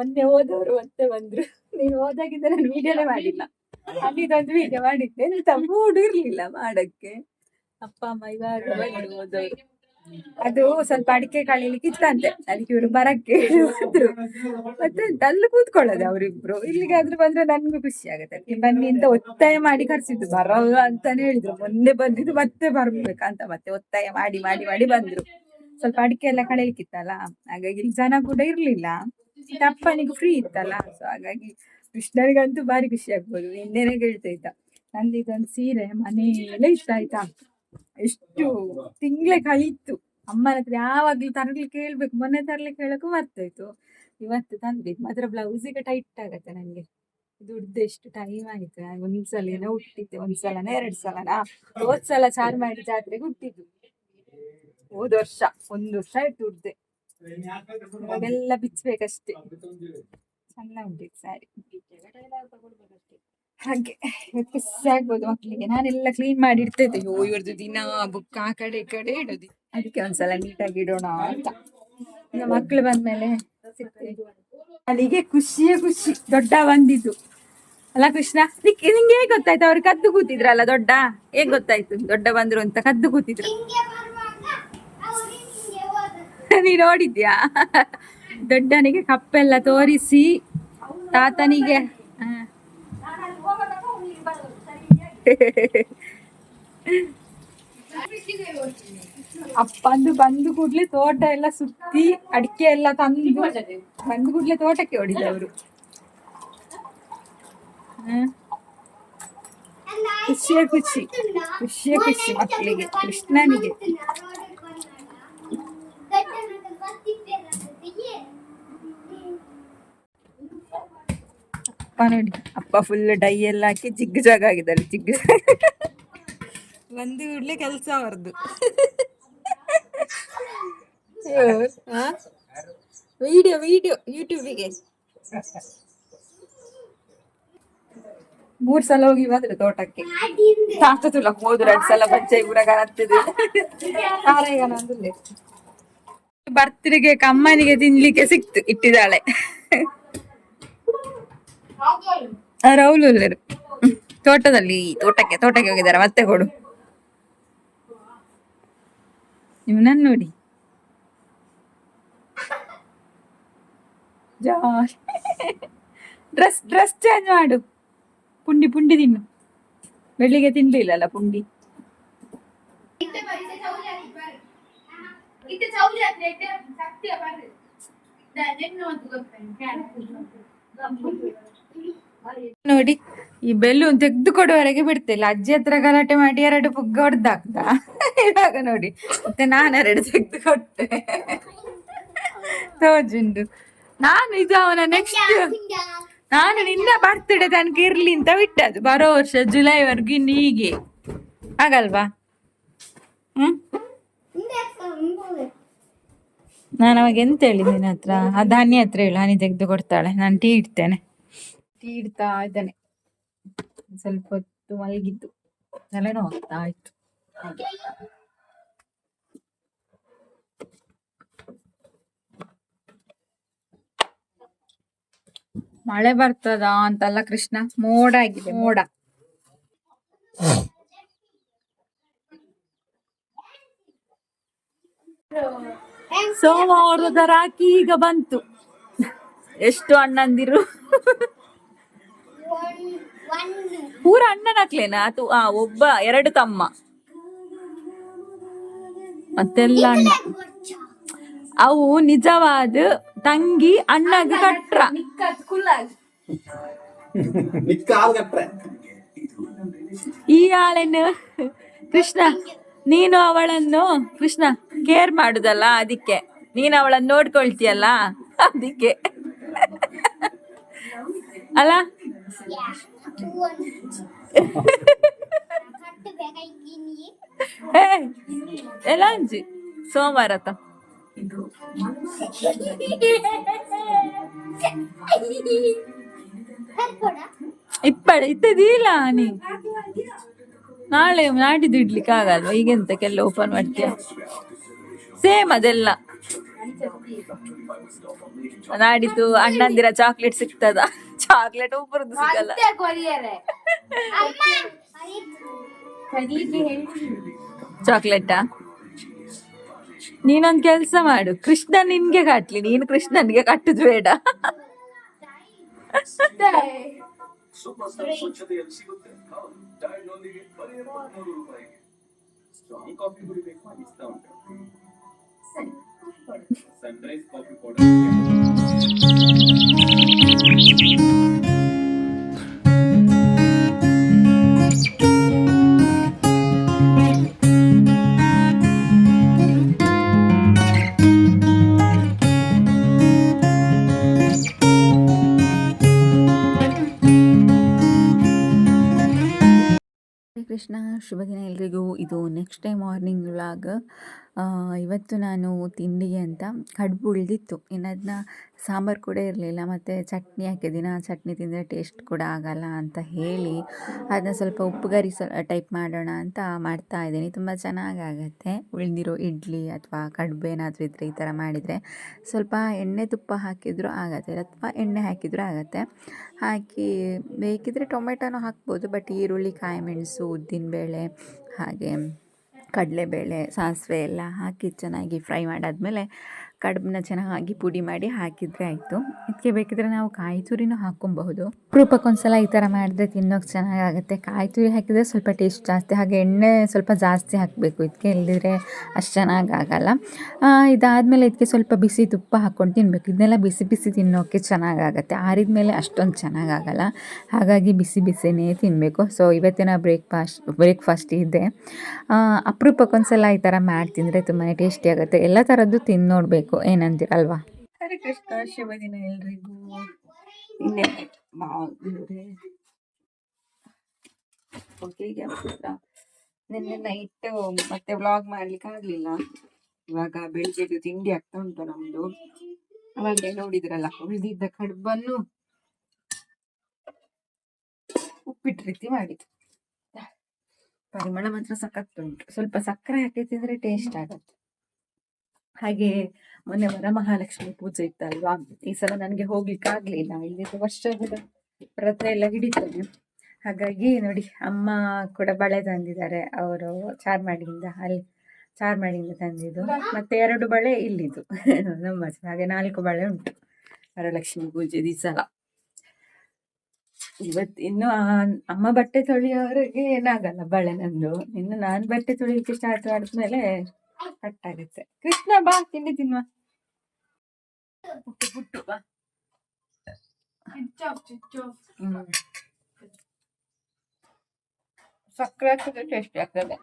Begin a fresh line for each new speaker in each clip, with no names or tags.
ಮೊನ್ನೆ ಹೋದವರು ಮತ್ತೆ ಬಂದ್ರು. ನೀನು ಹೋದಾಗಿಂದ ನಾನು ವಿಡಿಯೋನೇ ಮಾಡಿಲ್ಲ. ಅಲ್ಲಿದೊಂದು ವಿಡಿಯೋ ಮಾಡಿದ್ದೆ. ಮೂಡ್ ಇರ್ಲಿಲ್ಲ ಮಾಡಕ್ಕೆ. ಅಪ್ಪ ಅಮ್ಮ ಇವಾಗ ಬಂದ್ರು ಹೋದವರು. ಅದು ಸ್ವಲ್ಪ ಅಡಿಕೆ ಕಳಿಲಿಕ್ಕೆ ಇತ್ತಂತೆ ಅದಕ್ಕೆ ಇವರು ಬರಕ್ಕೆ ಹೇಳಿದ್ರು ಮತ್ತೆ ಅಲ್ಲಿ ಕೂತ್ಕೊಳ್ಳೋದು ಅವರಿಬ್ರು. ಇಲ್ಲಿಗೆ ಆದ್ರೆ ಬಂದ್ರೆ ನನ್ಗೂ ಖುಷಿ ಆಗುತ್ತೆ. ಅದಕ್ಕೆ ಬನ್ನಿ ಅಂತ ಒತ್ತಾಯ ಮಾಡಿ ಕರ್ಸಿದ್ರು ಬರಲ್ಲ ಅಂತಾನೆ ಹೇಳಿದ್ರು. ಮೊನ್ನೆ ಬಂದಿದ್ದು ಮತ್ತೆ ಬರ್ಬೇಕಂತ ಮತ್ತೆ ಒತ್ತಾಯ ಮಾಡಿ ಮಾಡಿ ಮಾಡಿ ಬಂದ್ರು. ಸ್ವಲ್ಪ ಅಡಿಕೆ ಎಲ್ಲ ಕಳಿಲಿಕ್ಕಿತ್ತಲ್ಲ ಹಾಗಾಗಿ ಇಲ್ಲಿ ಜನ ಕೂಡ ಇರ್ಲಿಲ್ಲ. ಅಪ್ಪನಿಗೂ ಫ್ರೀ ಇತ್ತಲ್ಲ ಸೊ ಹಾಗಾಗಿ ಕೃಷ್ಣನಿಗಂತೂ ಭಾರಿ ಖುಷಿ ಆಗ್ಬೋದು. ಹಿಂದೆನೆ ಕೇಳ್ತಾ ಇದ್ದ ನಂದು ಇದೊಂದು ಸೀರೆ ಮನೆಯಲ್ಲೇ ಇಷ್ಟ ಆಯ್ತಾ ಎಷ್ಟು ತಿಂಗಳ ಕಳೀತು. ಅಮ್ಮನ ಹತ್ರ ಯಾವಾಗ್ಲೂ ತರ್ಲಿಕ್ಕೆ ಹೇಳ್ಬೇಕು ಮೊನ್ನೆ ತರ್ಲಿಕ್ಕೆ ಹೇಳಕ್ಕೂ ಮರ್ತೋಯ್ತು. ಇವತ್ತು ತಂದಿದ್ದು, ಮಾತ್ರ ಬ್ಲೌಸಿಗೆ ಟೈಟ್ ಆಗತ್ತೆ ನಂಗೆ. ದುಡ್ಡು ಎಷ್ಟು ಟೈಮ್ ಆಯ್ತು. ನಾನು ಒಂದ್ಸಲ ಹುಟ್ಟಿದ್ದೆ ಒಂದ್ಸಲನ ಎರಡ್ ಸಲನಾ. ಹೋದ್ ಸಲ ಚಾರ್ ಮಾಡಿ ಜಾತ್ರೆಗೆ ಹುಟ್ಟಿದ್ದು ಹೋದ ವರ್ಷ, ಒಂದು ವರ್ಷ ಆಯ್ತು ದುಡ್ದೆ ಇವಾಗೆಲ್ಲ ಬಿಚ್ಚಬೇಕಷ್ಟೇ ಚೆಂದ ಉಂಟು ಸ್ಯಾರಿ ಹಾಗೆ ಖುಷಿ ಆಗ್ಬೋದು ಮಕ್ಕಳಿಗೆ ನಾನೆಲ್ಲ ಕ್ಲೀನ್ ಮಾಡಿ ಇಡ್ತಾ ಅಯ್ಯೋ ಇವ್ರದ್ದು ದಿನ ಬುಕ್ ಆ ಕಡೆ ಈ ಕಡೆ ಇಡೋದು. ಅದಕ್ಕೆ ಒಂದ್ಸಲ ನೀಟಾಗಿ ಇಡೋಣ ಅಂತ. ಮಕ್ಳು ಬಂದ್ಮೇಲೆ. ಅಲ್ಲಿಗೆ ಖುಷಿಯೇ ಖುಷಿ. ದೊಡ್ಡ ಬಂದಿದ್ದು. ಅಲ್ಲ ಕೃಷ್ಣ ನಿಂಗೆ ಹೇಗೆ ಗೊತ್ತಾಯ್ತು? ಅವ್ರು ಕದ್ದು ಕೂತಿದ್ರಲ್ಲ ದೊಡ್ಡ? ಹೇಗ್ ಗೊತ್ತಾಯ್ತು? ದೊಡ್ಡ ಬಂದ್ರು ಅಂತ ಕದ್ದು ಕೂತಿದ್ರು. ನೀ ನೋಡಿದ್ಯಾ? ದೊಡ್ಡನಿಗೆ ಕಪ್ಪೆಲ್ಲ ತೋರಿಸಿ, ತಾತನಿಗೆ. ಅಪ್ಪಂದು ಬಂದು ಕೂಡ್ಲೆ ತೋಟ ಎಲ್ಲ ಸುತ್ತಿ ಅಡಿಕೆ ಎಲ್ಲ ತಂದು ಬಂದು ಕೂಡ್ಲೆ ತೋಟಕ್ಕೆ ಹೊಡಿದವರು ಖುಷಿಯ ಖುಷಿ. ಖುಷಿಯ ಖುಷಿ ಮಕ್ಕಳಿಗೆ, ಕೃಷ್ಣನಿಗೆ. ಅಪ್ಪ ನೋಡಿ. ಅಪ್ಪ ಫುಲ್ ಡೈ ಎಲ್ಲ ಹಾಕಿ ಜಿಗ್ ಜಾಗ ಆಗಿದ್ದಾರೆ ಜಿಗ್. ಒಂದು ಕೂಡ್ಲೆ ಕೆಲಸ ಅವರದ್ದು ವಿಡಿಯೋ ವಿಡಿಯೋ ಯೂಟ್ಯೂಬಿಗೆ ಮೂರ್ ಸಲ ಹೋಗಿ ಬಂದ್ರೆ ತೋಟಕ್ಕೆ. ತಾತತುಲ ಹೋದ್ರು ಎರಡು ಸಲ ಬಚ್ಚೆ ಊರಾಗ ಹತ್ತಿದೆ ಬರ್ತ್ರಿಗೆ ಕಮ್ಮನಿಗೆ ತಿನ್ಲಿಕ್ಕೆ ಸಿಕ್ತು ಇಟ್ಟಿದ್ದಾಳೆ. ರೌಲುಲ್ಲರು ತೋಟದಲ್ಲಿ, ತೋಟಕ್ಕೆ ತೋಟಕ್ಕೆ ಹೋಗಿದ್ದಾರೆ. ಮತ್ತೆ ಕೊಡು. ಇವನನ್ನು ನೋಡಿ. ಡ್ರೆಸ್ ಡ್ರೆಸ್ ಚೇಂಜ್ ಮಾಡು. ಪುಂಡಿ ಪುಂಡಿ ತಿನ್ನು. ಬೆಳಿಗ್ಗೆ ತಿನ್ಲಿಲ್ಲಲ್ಲ ಪುಂಡಿ? ನೋಡಿ ಈ ಬೆಲ್ಲೂನ್ ತೆಗೆದು ಕೊಡುವವರೆಗೆ ಬಿಡ್ತಿಲ್ಲ. ಅಜ್ಜಿ ಹತ್ರ ಗಲಾಟೆ ಮಾಡಿ ಎರಡು ಪುಗ್ಗ ಹೊಡೆದಾಕ್ದ ಇವಾಗ ನೋಡಿ ಮತ್ತೆ ನಾನು ಎರಡು ತೆಗೆದು ಕೊಟ್ಟೆ ತೋಜುಂಡು. ನಾನು ಇದು ಅವನ ನೆಕ್ಸ್ಟ್ ನಾನು ನಿನ್ನ ಬರ್ತ್ಡೇ ತನಕ ಇರ್ಲಿ ಅಂತ ಬಿಟ್ಟದ್ದು. ಬರೋ ವರ್ಷ ಜುಲೈವರೆಗೂ ಇನ್ನು ಹೀಗೆ. ಆಗಲ್ವಾ ಹ್ಮ್? ನಾನು ಅವಾಗ ಎಂತ ಹೇಳಿ ನಿನ್ನ ಹತ್ರ? ಆ ಧಾನ್ಯ ಹತ್ರ ಹೇಳು. ಹನಿ ತೆಗೆದು ಕೊಡ್ತಾಳೆ. ನಾನು ಟೀ ಇಡ್ತೇನೆ. ಟೀ ಇದ್ದಾನೆ. ಸ್ವಲ್ಪ ಹೊತ್ತು ಮಲಗಿದ್ದು. ತಲೆನೋ ಹೋಗ್ತಾ ಆಯ್ತು ಮಳೆ ಬರ್ತದ ಅಂತಲ್ಲ ಕೃಷ್ಣ? ಮೋಡ ಆಗಿದೆ, ಮೋಡ. ಸೋಮವಾರದ ರಾಖಿ ಈಗ ಬಂತು. ಎಷ್ಟು ಅಣ್ಣಂದಿರು. ಪೂರ ಅಣ್ಣನಕ್ಲೇನಾ? ಅಥವಾ ಒಬ್ಬ ಎರಡು ತಮ್ಮ. ಮತ್ತೆಲ್ಲ ಅವು ನಿಜವಾದ ತಂಗಿ ಅಣ್ಣಗೆ ಕಟ್ರ ಈ ಆಳೆನ್ನು ಕೃಷ್ಣ ನೀನು ಅವಳನ್ನು ಕೃಷ್ಣ ಕೇರ್ ಮಾಡುದಲ್ಲ ಅದಕ್ಕೆ. ನೀನು ಅವಳನ್ನು ನೋಡ್ಕೊಳ್ತೀಯಲ್ಲ ಅದಕ್ಕೆ. ಅಲ್ಲ? ಎಲ್ಲ ಸೋಮವಾರ ತ ಇಪ್ಪಡ ಇತ್ತದಿಲ್ಲ ನೀ ನಾಳೆ ನಾಡಿದ್ದು ಇಡ್ಲಿಕ್ಕೆ ಆಗಲ್ವಾ ಈಗೆಂತ ಕೆಲ್ಲ ಓಪನ್ ಮಾಡ್ತೀಯ ಸೇಮ್ ಅದೆಲ್ಲ ನಾಡಿದ್ದು ಅಣ್ಣಂದಿರ ಚಾಕ್ಲೇಟ್ ಸಿಗ್ತದ ಚಾಕ್ಲೇಟ್ ಒಬ್ಬರದ್ದು ಸಿಗಲ್ಲ. ಚಾಕ್ಲೇಟ? ನೀನೊಂದು ಕೆಲ್ಸ ಮಾಡು. ಕೃಷ್ಣ ನಿನ್ಗೆ ಕಟ್ಲಿ. ನೀನು ಕೃಷ್ಣನ್ಗೆ ಕಟ್ಟುದು ಬೇಡ.
ಸೂಪರ್ ಸ್ಟಾರ್ ಸ್ವಚ್ಛತೆಯಲ್ಲಿ
ಮಾರ್ನಿಂಗ್ ವ್ಲಾಗ್ ಇವತ್ತು ನಾನು ತಿಂಡಿಗೆ ಅಂತ ಕಡುಬು ಉಳಿದಿತ್ತು. ಇನ್ನದನ್ನ ಸಾಂಬಾರು ಕೂಡ ಇರಲಿಲ್ಲ, ಮತ್ತು ಚಟ್ನಿ ಹಾಕಿದ್ದೀನ ಚಟ್ನಿ ತಿಂದರೆ ಟೇಸ್ಟ್ ಕೂಡ ಆಗಲ್ಲ ಅಂತ ಹೇಳಿ ಅದನ್ನ ಸ್ವಲ್ಪ ಉಪ್ಪುಗರಿ ಸ್ವಲ್ಪ ಟೈಪ್ ಮಾಡೋಣ ಅಂತ ಮಾಡ್ತಾ ಇದ್ದೀನಿ. ತುಂಬ ಚೆನ್ನಾಗಾಗತ್ತೆ. ಉಳಿದಿರೋ ಇಡ್ಲಿ ಅಥವಾ ಕಡುಬು ಏನಾದರೂ ಇದ್ದರೆ ಈ ಥರ ಮಾಡಿದರೆ ಸ್ವಲ್ಪ ಎಣ್ಣೆ ತುಪ್ಪ ಹಾಕಿದರೂ ಆಗತ್ತೆ, ಅಥವಾ ಎಣ್ಣೆ ಹಾಕಿದರೂ ಆಗತ್ತೆ. ಹಾಕಿ, ಬೇಕಿದ್ರೆ ಟೊಮೆಟೊನೂ ಹಾಕ್ಬೋದು, ಬಟ್ ಈರುಳ್ಳಿ, ಕಾಯಿ ಮೆಣಸು, ಉದ್ದಿನಬೇಳೆ ಹಾಗೆ. ಕಡಲೆಬೇಳೆ ಸಾಸಿವೆ ಎಲ್ಲ ಹಾಕಿ ಚೆನ್ನಾಗಿ ಫ್ರೈ ಮಾಡಾದಮೇಲೆ ಕಡುಬನ್ನ ಚೆನ್ನಾಗಿ ಪುಡಿ ಮಾಡಿ ಹಾಕಿದರೆ ಆಯಿತು. ಇದಕ್ಕೆ ಬೇಕಿದ್ರೆ ನಾವು ಕಾಯಿ ತುರಿನೂ ಹಾಕ್ಕೊಬಹುದು. ರೂಪಕ್ಕೊಂದ್ಸಲ ಈ ಥರ ಮಾಡಿದ್ರೆ ತಿನ್ನೋಕೆ ಚೆನ್ನಾಗಾಗುತ್ತೆ. ಕಾಯಿ ತುರಿ ಹಾಕಿದರೆ ಸ್ವಲ್ಪ ಟೇಸ್ಟ್ ಜಾಸ್ತಿ, ಹಾಗೆ ಎಣ್ಣೆ ಸ್ವಲ್ಪ ಜಾಸ್ತಿ ಹಾಕಬೇಕು. ಇದಕ್ಕೆ ಇಲ್ಲದಿದ್ರೆ ಅಷ್ಟು ಚೆನ್ನಾಗಾಗಲ್ಲ. ಇದಾದಮೇಲೆ ಇದಕ್ಕೆ ಸ್ವಲ್ಪ ಬಿಸಿ ತುಪ್ಪ ಹಾಕ್ಕೊಂಡು ತಿನ್ನಬೇಕು ಇದನ್ನೆಲ್ಲ ಬಿಸಿ ಬಿಸಿ ತಿನ್ನೋಕ್ಕೆ ಚೆನ್ನಾಗಾಗುತ್ತೆ. ಆರಿದ ಮೇಲೆ ಅಷ್ಟೊಂದು ಚೆನ್ನಾಗಾಗಲ್ಲ. ಹಾಗಾಗಿ ಬಿಸಿ ಬಿಸಿನೇ ತಿನ್ನಬೇಕು ಸೊ ಇವತ್ತಿನ ಬ್ರೇಕ್ಫಾಸ್ಟ್ ಬ್ರೇಕ್ಫಾಸ್ಟ್ ಇದೆ. ಅಪರೂಪಕ್ಕೊಂದ್ಸಲ ಈ ಥರ ಮಾಡಿ ತಿಂದರೆ ತುಂಬಾ ಟೇಸ್ಟಿ ಆಗುತ್ತೆ. ಎಲ್ಲ ಥರದ್ದು ತಿಂದು ನೋಡಬೇಕು. ಏನಂತೀರಲ್ವಾ? ಹರೇ ಕೃಷ್ಣ, ಶುಭ ದಿನ ಎಲ್ರಿಗೂ. ಆಗ್ತಿಲ್ಲ. ನಿನ್ನೆ ನೈಟ್ ಮತ್ತೆ ವ್ಲಾಗ್ ಮಾಡ್ಲಿಕ್ಕೆ ಆಗ್ಲಿಲ್ಲ. ಇವಾಗ ಬೆಳಿಗ್ಗೆದು ತಿಂಡಿ ಆಗ್ತಾ ಉಂಟು ನಮ್ದು. ಅವಾಗಲೇ ನೋಡಿದ್ರಲ್ಲ, ಉಳಿದಿದ್ದ ಕಡುಬನ್ನು ಉಪ್ಪಿಟ್ಟು ರೀತಿ ಮಾಡಿದ್ದು. ಪರಿಮಳ ಮಾತ್ರ ಸಖತ್ ಉಂಟು. ಸ್ವಲ್ಪ ಸಕ್ಕರೆ ಹಾಕಿ ತಿಂದ್ರೆ ಟೇಸ್ಟ್ ಆಗತ್ತೆ. ಹಾಗೆ ಮೊನ್ನೆ ವರಮಹಾಲಕ್ಷ್ಮಿ ಪೂಜೆ ಇತ್ತಲ್ವಾ? ಈ ಸಲ ನನಗೆ ಹೋಗ್ಲಿಕ್ಕೆ ಆಗ್ಲಿಲ್ಲ. ಇಲ್ಲಿ ವರ್ಷದ ವ್ರತ ಎಲ್ಲ ಹಿಡಿತೇನೆ. ಹಾಗಾಗಿ ನೋಡಿ, ಅಮ್ಮ ಕೂಡ ಬಳೆ ತಂದಿದ್ದಾರೆ. ಅವರು ಚಾರ್ಮಾಡಿಯಿಂದ, ಅಲ್ಲಿ ಚಾರ್ಮಾಡಿಯಿಂದ ತಂದಿದ್ದು. ಮತ್ತೆ ಎರಡು ಬಳೆ ಇಲ್ಲಿದ್ದು. ನಮ್ಮ ಹಾಗೆ ನಾಲ್ಕು ಬಳೆ ಉಂಟು. ವರಲಕ್ಷ್ಮಿ ಪೂಜೆ ಈ ಸಲ ಇವತ್ತು ಇನ್ನು ಅಮ್ಮ ಬಟ್ಟೆ ತೊಳೆಯೋರಿಗೆ ಏನಾಗಲ್ಲ ಬಳೆ ನಂದು. ಇನ್ನು ನಾನು ಬಟ್ಟೆ ತೊಳಿಲಿಕ್ಕೆ ಸ್ಟಾರ್ಟ್ ಮಾಡಿದ್ಮೇಲೆ ಕಟ್ ಆಗುತ್ತೆ ಕೃಷ್ಣ ಬಾ ತಿಂಡಿ ತಿನ್ನುವ. ಪುಟ್ಟು ಪುಟ್ಟು ಬಾ. ಸಕ್ಕರೆ ಹಾಕಿದ್ರೆ ಟೇಸ್ಟಿ ಆಗ್ತದೆ.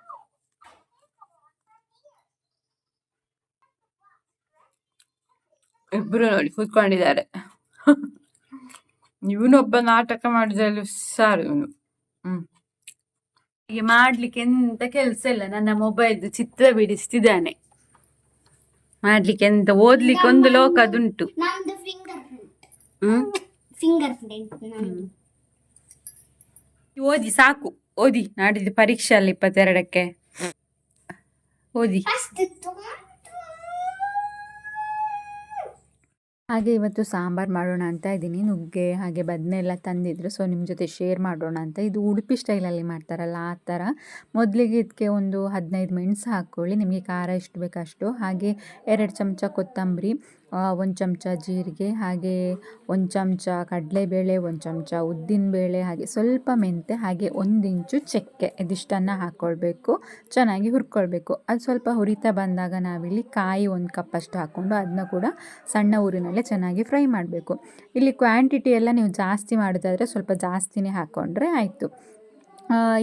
ಇಬ್ರು ನೋಡಿ ಕೂತ್ಕೊಂಡಿದ್ದಾರೆ. ಇವನೊಬ್ಬ ನಾಟಕ ಮಾಡಿದ್ರಲ್ಲಿ ಸಾರು ಇವನು. ಹೀಗೆ ಮಾಡ್ಲಿಕ್ಕೆ ಎಂತ ಕೆಲಸ ಇಲ್ಲ. ನನ್ನ ಮೊಬೈಲ್ ಚಿತ್ರ ಬಿಡಿಸ್ತಿದ್ದಾನೆ. ಮಾಡ್ಲಿಕ್ಕೆ ಎಂತ ಓದ್ಲಿಕ್ಕೆ ಒಂದು ಲೋಕ ಅದುಂಟು.
ನಮ್ದು fingerprint
hmm?
Fingerprint
ಓದಿ ಸಾಕು. ಓದಿ ನಾಡಿದ್ದು ಪರೀಕ್ಷೆ ಅಲ್ಲ ಇಪ್ಪತ್ತೆರಡಕ್ಕೆ. ಓದಿ. ಹಾಗೆ ಇವತ್ತು ಸಾಂಬಾರು ಮಾಡೋಣ ಅಂತ ಇದ್ದೀನಿ. ನುಗ್ಗೆ, ಹಾಗೆ ಬದನೆ ಎಲ್ಲ ತಂದಿದ್ರು. ಸೊ ನಿಮ್ಮ ಜೊತೆ ಶೇರ್ ಮಾಡೋಣ ಅಂತ. ಇದು ಉಡುಪಿ ಸ್ಟೈಲಲ್ಲಿ ಮಾಡ್ತಾರಲ್ಲ, ಆ ಥರ ಮೊದಲಿಗೆ ಇದಕ್ಕೆ ಒಂದು ಹದಿನೈದು ಮೆಣಸು ಹಾಕ್ಕೊಳ್ಳಿ. ನಿಮಗೆ ಖಾರ ಎಷ್ಟು ಬೇಕಷ್ಟು ಹಾಗೆ ಎರಡು ಚಮಚ ಕೊತ್ತಂಬರಿ. ಒಂದು ಚಮಚ ಜೀರಿಗೆ, ಹಾಗೆ ಒಂದು ಚಮಚ ಕಡಲೆಬೇಳೆ, ಒಂದು ಚಮಚ ಉದ್ದಿನಬೇಳೆ, ಹಾಗೆ ಸ್ವಲ್ಪ ಮೆಂತೆ ಹಾಗೆ ಒಂದಿಂಚು ಚಕ್ಕೆ ಇದಿಷ್ಟನ್ನು ಹಾಕ್ಕೊಳ್ಬೇಕು ಚೆನ್ನಾಗಿ ಹುರ್ಕೊಳ್ಬೇಕು. ಅದು ಸ್ವಲ್ಪ ಹುರಿತಾ ಬಂದಾಗ ನಾವಿಲ್ಲಿ ಕಾಯಿ ಒಂದು ಕಪ್ಪಷ್ಟು ಹಾಕ್ಕೊಂಡು ಅದನ್ನ ಕೂಡ ಸಣ್ಣ ಊರಿನಲ್ಲೇ ಚೆನ್ನಾಗಿ ಫ್ರೈ ಮಾಡಬೇಕು. ಇಲ್ಲಿ ಕ್ವಾಂಟಿಟಿ ಎಲ್ಲ ನೀವು ಜಾಸ್ತಿ ಮಾಡೋದಾದರೆ ಸ್ವಲ್ಪ ಜಾಸ್ತಿನೇ ಹಾಕ್ಕೊಂಡ್ರೆ ಆಯಿತು.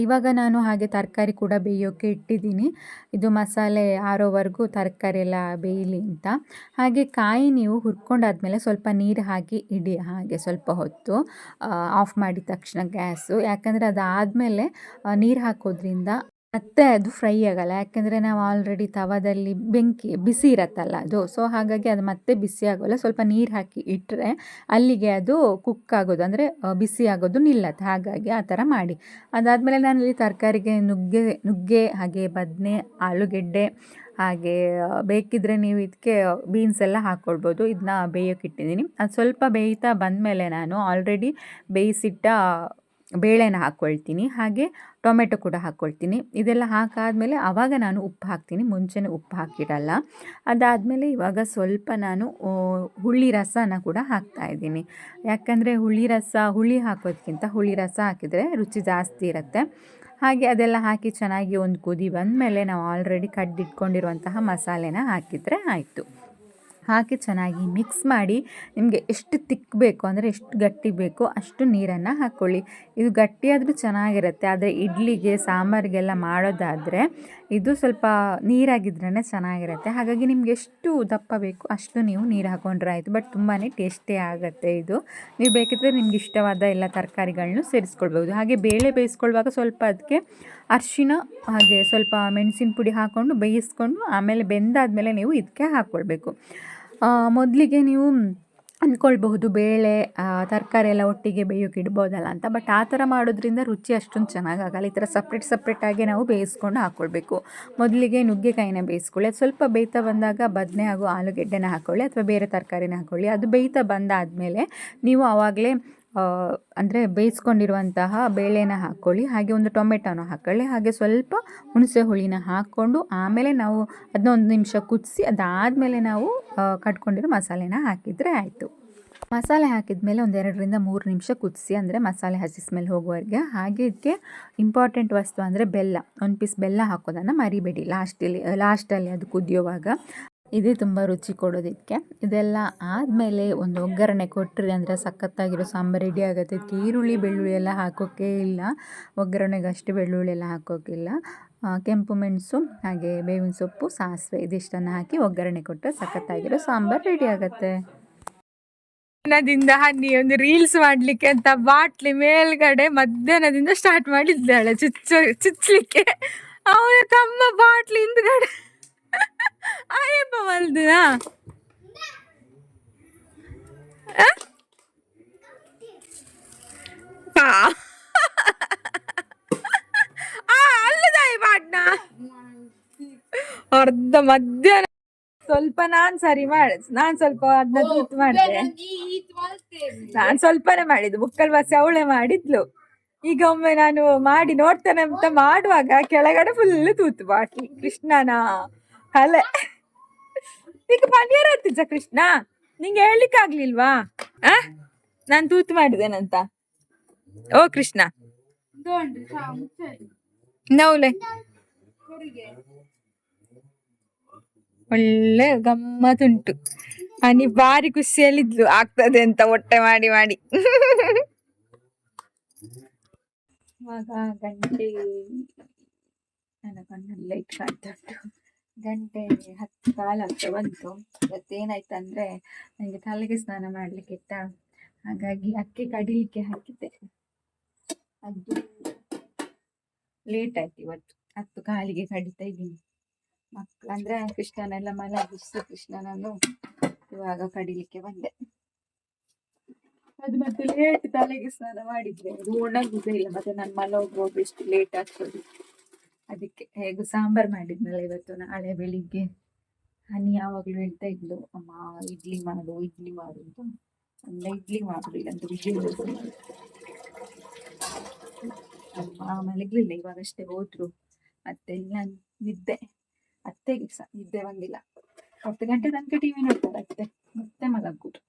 ಇವಾಗ ನಾನು ಹಾಗೆ ತರಕಾರಿ ಕೂಡ ಬೇಯೋಕ್ಕೆ ಇಟ್ಟಿದ್ದೀನಿ. ಇದು ಮಸಾಲೆ ಆರೋವರೆಗೂ ತರಕಾರಿ ಎಲ್ಲ ಬೇಯಲಿ ಅಂತ. ಹಾಗೆ ಕಾಯಿ ನೀವು ಹುರ್ಕೊಂಡಾದ್ಮೇಲೆ ಸ್ವಲ್ಪ ನೀರು ಹಾಕಿ ಇಡಿ, ಹಾಗೆ ಸ್ವಲ್ಪ ಹೊತ್ತು. ಆಫ್ ಮಾಡಿದ ತಕ್ಷಣ ಗ್ಯಾಸು. ಯಾಕಂದರೆ ಅದಾದಮೇಲೆ ನೀರು ಹಾಕೋದ್ರಿಂದ ಮತ್ತೆ ಅದು ಫ್ರೈ ಆಗಲ್ಲ. ಯಾಕೆಂದರೆ ನಾವು ಆಲ್ರೆಡಿ ತವದಲ್ಲಿ ಬೆಂಕಿ, ಬಿಸಿ ಇರತ್ತಲ್ಲ ಅದು. ಸೊ ಹಾಗಾಗಿ ಅದು ಮತ್ತೆ ಬಿಸಿ ಆಗೋಲ್ಲ. ಸ್ವಲ್ಪ ನೀರು ಹಾಕಿ ಇಟ್ಟರೆ ಅಲ್ಲಿಗೆ ಅದು ಕುಕ್ ಆಗೋದು. ಅಂದರೆ ಬಿಸಿ ಆಗೋದು ನಿಲ್ಲತ್ತೆ. ಹಾಗಾಗಿ ಆ ಥರ ಮಾಡಿ. ಅದಾದಮೇಲೆ ಇಲ್ಲಿ ತರಕಾರಿಗೆ ನುಗ್ಗೆ ನುಗ್ಗೆ, ಹಾಗೆ ಬದನೆ, ಆಲೂಗೆಡ್ಡೆ, ಹಾಗೆ ಬೇಕಿದ್ರೆ ನೀವು ಇದಕ್ಕೆ ಬೀನ್ಸ್ ಎಲ್ಲ ಹಾಕ್ಕೊಳ್ಬೋದು ಇದನ್ನ ಬೇಯೋಕೆ ಇಟ್ಟಿದ್ದೀನಿ. ಅದು ಸ್ವಲ್ಪ ಬೇಯ್ತಾ ಬಂದಮೇಲೆ ನಾನು ಆಲ್ರೆಡಿ ಬೇಯಿಸಿಟ್ಟ ಬೇಳೆನ ಹಾಕ್ಕೊಳ್ತೀನಿ, ಹಾಗೆ ಟೊಮೆಟೊ ಕೂಡ ಹಾಕ್ಕೊಳ್ತೀನಿ. ಇದೆಲ್ಲ ಹಾಕಾದಮೇಲೆ ಆವಾಗ ನಾನು ಉಪ್ಪು ಹಾಕ್ತೀನಿ, ಮುಂಚೆನೇ ಉಪ್ಪು ಹಾಕಿಡಲ್ಲ ಅದಾದಮೇಲೆ ಇವಾಗ ಸ್ವಲ್ಪ ನಾನು ಹುಳಿ ರಸನ ಕೂಡ ಹಾಕ್ತಾ ಇದ್ದೀನಿ. ಯಾಕಂದರೆ ಹುಳಿ ರಸ, ಹುಳಿ ಹಾಕೋದಕ್ಕಿಂತ ಹುಳಿ ರಸ ಹಾಕಿದರೆ ರುಚಿ ಜಾಸ್ತಿ ಇರುತ್ತೆ. ಹಾಗೆ ಅದೆಲ್ಲ ಹಾಕಿ ಚೆನ್ನಾಗಿ ಒಂದು ಕುದಿ ಬಂದಮೇಲೆ ನಾವು ಆಲ್ರೆಡಿ ಕಡ್ದಿಟ್ಕೊಂಡಿರುವಂತಹ ಮಸಾಲೆನ ಹಾಕಿದರೆ ಆಯಿತು. ಹಾಕಿ ಚೆನ್ನಾಗಿ ಮಿಕ್ಸ್ ಮಾಡಿ ನಿಮಗೆ ಎಷ್ಟು ತಿಕ್ ಬೇಕು ಅಂದರೆ ಎಷ್ಟು ಗಟ್ಟಿ ಬೇಕು ಅಷ್ಟು ನೀರನ್ನು ಹಾಕ್ಕೊಳ್ಳಿ ಇದು ಗಟ್ಟಿಯಾದರೂ ಚೆನ್ನಾಗಿರುತ್ತೆ, ಆದರೆ ಇಡ್ಲಿಗೆ, ಸಾಂಬಾರಿಗೆಲ್ಲ ಮಾಡೋದಾದರೆ ಇದು ಸ್ವಲ್ಪ ನೀರಾಗಿದ್ರೇ ಚೆನ್ನಾಗಿರುತ್ತೆ. ಹಾಗಾಗಿ ನಿಮ್ಗೆ ಎಷ್ಟು ದಪ್ಪ ಬೇಕು ಅಷ್ಟು ನೀವು ನೀರು ಹಾಕೊಂಡ್ರೆ ಆಯಿತು ಬಟ್ ತುಂಬಾ ಟೇಸ್ಟಿ ಆಗುತ್ತೆ ಇದು. ನೀವು ಬೇಕಿದ್ರೆ ನಿಮ್ಗೆ ಇಷ್ಟವಾದ ಎಲ್ಲ ತರಕಾರಿಗಳನ್ನು ಸೇರಿಸ್ಕೊಳ್ಬೋದು ಹಾಗೆ ಬೇಳೆ ಬೇಯಿಸ್ಕೊಳ್ಳುವಾಗ ಸ್ವಲ್ಪ ಅದಕ್ಕೆ ಅರಿಶಿನ, ಹಾಗೆ ಸ್ವಲ್ಪ ಮೆಣಸಿನ ಪುಡಿ ಹಾಕ್ಕೊಂಡು ಬೇಯಿಸ್ಕೊಂಡು ಆಮೇಲೆ ಬೆಂದಾದಮೇಲೆ ನೀವು ಇದಕ್ಕೆ ಹಾಕ್ಕೊಳ್ಬೇಕು ಮೊದಲಿಗೆ ನೀವು ಅಂದ್ಕೊಳ್ಬಹುದು ಬೇಳೆ ತರಕಾರಿ ಎಲ್ಲ ಒಟ್ಟಿಗೆ ಬೇಯೋಕೆ ಇಡ್ಬೋದಲ್ಲ ಅಂತ. ಬಟ್ ಆ ಥರ ಮಾಡೋದ್ರಿಂದ ರುಚಿ ಅಷ್ಟೊಂದು ಚೆನ್ನಾಗಾಗಲ್ಲ. ಈ ಥರ ಸಪ್ರೇಟ್ ಸಪ್ರೇಟಾಗಿ ನಾವು ಬೇಯಿಸ್ಕೊಂಡು ಹಾಕ್ಕೊಳ್ಬೇಕು ಮೊದಲಿಗೆ ನುಗ್ಗೆಕಾಯಿನ ಬೇಯಿಸ್ಕೊಳ್ಳಿ. ಅದು ಸ್ವಲ್ಪ ಬೇಯ್ತಾ ಬಂದಾಗ ಬದನೆ ಹಾಗೂ ಆಲೂಗೆಡ್ಡೆನ ಹಾಕ್ಕೊಳ್ಳಿ ಅಥವಾ ಬೇರೆ ತರಕಾರಿನ ಹಾಕ್ಕೊಳ್ಳಿ ಅದು ಬೇಯ್ತಾ ಬಂದಾದಮೇಲೆ ನೀವು ಆವಾಗಲೇ ಅಂದರೆ ಬೇಯಿಸ್ಕೊಂಡಿರುವಂತಹ ಬೇಳೆನ ಹಾಕ್ಕೊಳ್ಳಿ ಹಾಗೆ ಒಂದು ಟೊಮೆಟೊನ ಹಾಕ್ಕೊಳ್ಳಿ ಹಾಗೆ ಸ್ವಲ್ಪ ಹುಣಸೆ ಹುಳಿನ ಹಾಕ್ಕೊಂಡು ಆಮೇಲೆ ನಾವು ಅದನ್ನ ಒಂದು ನಿಮಿಷ ಕುದಿಸಿ ಅದಾದಮೇಲೆ ನಾವು ಕಟ್ಕೊಂಡಿರೋ ಮಸಾಲೆನ ಹಾಕಿದರೆ ಆಯಿತು. ಮಸಾಲೆ ಹಾಕಿದ ಮೇಲೆ ಒಂದು ಎರಡರಿಂದ ಮೂರು ನಿಮಿಷ ಕುದಿಸಿ, ಅಂದರೆ ಮಸಾಲೆ ಹಸಿಸ್ ಮೇಲೆ ಹೋಗುವವರೆಗೆ ಹಾಗೆ ಇದಕ್ಕೆ ಇಂಪಾರ್ಟೆಂಟ್ ವಸ್ತು ಅಂದರೆ ಬೆಲ್ಲ. ಒಂದು ಪೀಸ್ ಬೆಲ್ಲ ಹಾಕೋದನ್ನು ಮರಿಬೇಡಿ. ಲಾಸ್ಟಲ್ಲಿ ಲಾಸ್ಟಲ್ಲಿ ಅದು ಕುದಿಯೋವಾಗ. ಇದೇ ತುಂಬ ರುಚಿ ಕೊಡೋದು ಇದಕ್ಕೆ ಇದೆಲ್ಲ ಆದಮೇಲೆ ಒಂದು ಒಗ್ಗರಣೆ ಕೊಟ್ಟರೆ ಅಂದರೆ ಸಖತ್ತಾಗಿರೋ ಸಾಂಬಾರು ರೆಡಿ ಆಗುತ್ತೆ. ಈರುಳ್ಳಿ, ಬೆಳ್ಳುಳ್ಳಿ ಎಲ್ಲ ಹಾಕೋಕ್ಕೆ ಇಲ್ಲ. ಒಗ್ಗರಣೆಗೆ ಅಷ್ಟು ಬೆಳ್ಳುಳ್ಳಿ ಎಲ್ಲ ಹಾಕೋಕ್ಕಿಲ್ಲ ಕೆಂಪು ಮೆಣಸು, ಹಾಗೆ ಬೇವಿನ ಸೊಪ್ಪು, ಸಾಸಿವೆ ಇದಿಷ್ಟನ್ನು ಹಾಕಿ ಒಗ್ಗರಣೆ ಕೊಟ್ಟರೆ ಸಖತ್ತಾಗಿರೋ ಸಾಂಬಾರು ರೆಡಿ ಆಗುತ್ತೆ.
ಮಧ್ಯಾಹ್ನದಿಂದ ಹನ್ನಿ ಒಂದು ರೀಲ್ಸ್ ಮಾಡಲಿಕ್ಕೆ ಅಂತ ಬಾಟ್ಲಿ ಮೇಲ್ಗಡೆ ಮಧ್ಯಾಹ್ನದಿಂದ ಸ್ಟಾರ್ಟ್ ಮಾಡಿದ್ದಾಳೆ ಚುಚ್ಚ ಚುಚ್ಚಲಿಕ್ಕೆ ಅವನ ತಮ್ಮ ಬಾಟ್ಲಿ ಹಿಂದ್ಗಡೆ. ಅಯ್ಯಪ್ಪ ಅಲ್ಲದಾಯಿ ಬಾಟ್ನ ಅರ್ಧ ಮಧ್ಯಾಹ್ನ. ಸ್ವಲ್ಪ ನಾನ್ ಸರಿ ಮಾಡ ನಾನ್ ಸ್ವಲ್ಪ ಅದನ್ನ ತೂತ್ ಮಾಡಿದೆ. ನಾನ್ ಸ್ವಲ್ಪನೇ ಮಾಡಿದ್ದು ಬುಕ್ಕಲ್ ಬಸ್ ಅವಳೆ ಮಾಡಿದ್ಲು. ಈಗ ಒಮ್ಮೆ ನಾನು ಮಾಡಿ ನೋಡ್ತೇನೆ ಅಂತ ಮಾಡುವಾಗ ಕೆಳಗಡೆ ಫುಲ್ ತೂತು ಬಾಟ್ಲಿ ಕೃಷ್ಣನ. ಕಲೆ. ಈಗ ಪನ್ನೀರ್ ಹತ್ತಿದ್ದ ಕೃಷ್ಣ? ನಿಂಗೆ ಹೇಳ್ಲಿಕ್ಕೆ ಆಗ್ಲಿಲ್ವಾ? ಆ? ನಾನ್ ತೂತು ಮಾಡಿದೇನಂತ. ಓ ಕೃಷ್ಣ. ನೌಲೆ ಒಳ್ಳೆ ಗಮ್ಮತ್ತುಂಟು. ಅನಿ ಭಾರಿ ಖುಷಿಯಲ್ಲಿದ್ಲು. ಆಗ್ತದೆ ಅಂತ ಹೊಟ್ಟೆ ಮಾಡಿ ಮಾಡಿ.
ಮಗ ಗಂಟೆ. ನನ್ನ ಕಣ್ಣಲ್ಲಿ ಲೈಟ್ ಉಂಟು. ಗಂಟೆ ಹತ್ತು ಕಾಲಾಗ್ತಾ ಬಂತು. ಇವತ್ತೇನಾಯ್ತಂದ್ರೆ ನನಗೆ ತಲೆಗೆ ಸ್ನಾನ ಮಾಡ್ಲಿಕ್ಕೆ ಇತ್ತ ಹಾಗಾಗಿ ಅಕ್ಕಿ ಕಡಿಲಿಕ್ಕೆ ಹಾಕಿದ್ದೆ. ಅದು ಲೇಟ್ ಆಯ್ತು ಇವತ್ತು. ಹತ್ತು ಕಾಲಿಗೆ ಕಡಿತಾ ಇದ್ದೀನಿ. ಮಕ್ಳು ಅಂದ್ರೆ ಕೃಷ್ಣನೆಲ್ಲ ಮಲಗಿಸಿ ಕೃಷ್ಣನನ್ನು ಇವಾಗ ಕಡಿಲಿಕ್ಕೆ ಬಂದೆ. ಅದು ಮತ್ತೆ ಲೇಟ್ ತಲೆಗೆ ಸ್ನಾನ ಮಾಡಿದ್ರೆ ಅದು ಒಣಗುದೇ ಇಲ್ಲ, ಮತ್ತೆ ನಾನು ಮಲ ಹೋಗುವಾಗ ಎಷ್ಟು ಲೇಟ್ ಆಗ್ತದೆ. ಅದಕ್ಕೆ ಹೇಗೂ ಸಾಂಬಾರ್ ಮಾಡಿದ್ನಲ್ಲ ಇವತ್ತು ನಾಳೆ ಬೆಳಿಗ್ಗೆ. ಹನಿ ಯಾವಾಗಲೂ ಹೇಳ್ತಾ ಇದ್ಲು, ಅಮ್ಮ, ಇಡ್ಲಿ ಮಾಡು ಇಡ್ಲಿ ಮಾಡು ಅಂತ. ಅಂದ್ರೆ ಇಡ್ಲಿ ಮಾಡಲಿಲ್ಲ ಅಂತ ವಿಜಯ ಅಮ್ಮ ಮಲಗ್ಲಿಲ್ಲ ಇವಾಗಷ್ಟೇ ಹೋದ್ರು. ಮತ್ತೆ ನಾನು ನಿದ್ದೆ, ಅತ್ತೆಗೆ ಸಹ ನಿದ್ದೆ ಬಂದಿಲ್ಲ. ಹತ್ತು ಗಂಟೆ ತನಕ ಟಿವಿ ನೋಡ್ತಾರೆ ಅತ್ತೆ, ಮತ್ತೆ ಮಲಗುದು